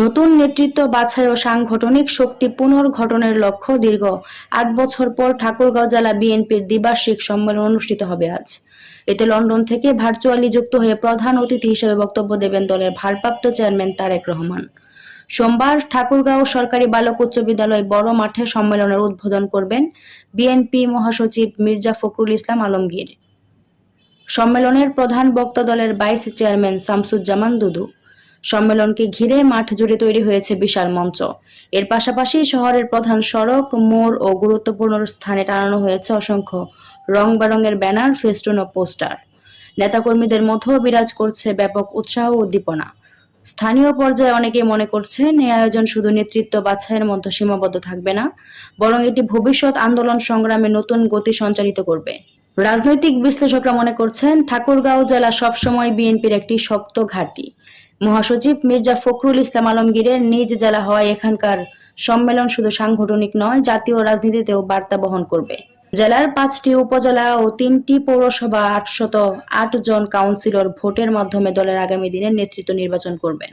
নতুন নেতৃত্ব বাছাই ও সাংগঠনিক শক্তি পুনর্গঠনের লক্ষ্য দীর্ঘ আট বছর পর ঠাকুরগাঁও জেলা বিএনপির দ্বিবার্ষিক সম্মেলন অনুষ্ঠিত হবে আজ। এতে লন্ডন থেকে ভার্চুয়ালি যুক্ত হয়ে প্রধান অতিথি হিসেবে বক্তব্য দেবেন দলের ভারপ্রাপ্ত চেয়ারম্যান তারেক রহমান। সোমবার ঠাকুরগাঁও সরকারি বালক উচ্চ বিদ্যালয় বড় মাঠে সম্মেলনের উদ্বোধন করবেন বিএনপি মহাসচিব মির্জা ফখরুল ইসলাম আলমগীর। সম্মেলনের প্রধান বক্তা দলের ভাইস চেয়ারম্যান শামসুজ্জামান দুদু। সম্মেলনকে ঘিরে মাঠ জুড়ে তৈরি হয়েছে বিশাল মঞ্চ। এর পাশাপাশি শহরের প্রধান সড়ক, মোড় ও গুরুত্বপূর্ণ স্থানে টানানো হয়েছে অসংখ্য রং বেরঙের ব্যানার, ফেস্টুন ও পোস্টার। নেতাকর্মীদের মধ্যেও বিরাজ করছে ব্যাপক উৎসাহ ও উদ্দীপনা। স্থানীয় পর্যায়ে অনেকেই মনে করছেন, এই আয়োজন শুধু নেতৃত্ব বাছাইয়ের মধ্যে সীমাবদ্ধ থাকবে না, বরং এটি ভবিষ্যৎ আন্দোলন সংগ্রামে নতুন গতি সঞ্চারিত করবে। রাজনৈতিক বিশ্লেষকরা মনে করছেন ঠাকুরগাঁও জেলা সবসময় বিএনপির একটি শক্ত ঘাঁটি। মহাসচিব মির্জা ফখরুল ইসলাম আলমগীরের নিজ জেলা হওয়ায় এখানকার সম্মেলন শুধু সাংগঠনিক নয়, জাতীয় রাজনীতিতেও বার্তা বহন করবে। জেলার পাঁচটি উপজেলা ও তিনটি পৌরসভা আটশত আট জন কাউন্সিলর ভোটের মাধ্যমে দলের আগামী দিনের নেতৃত্ব নির্বাচন করবেন।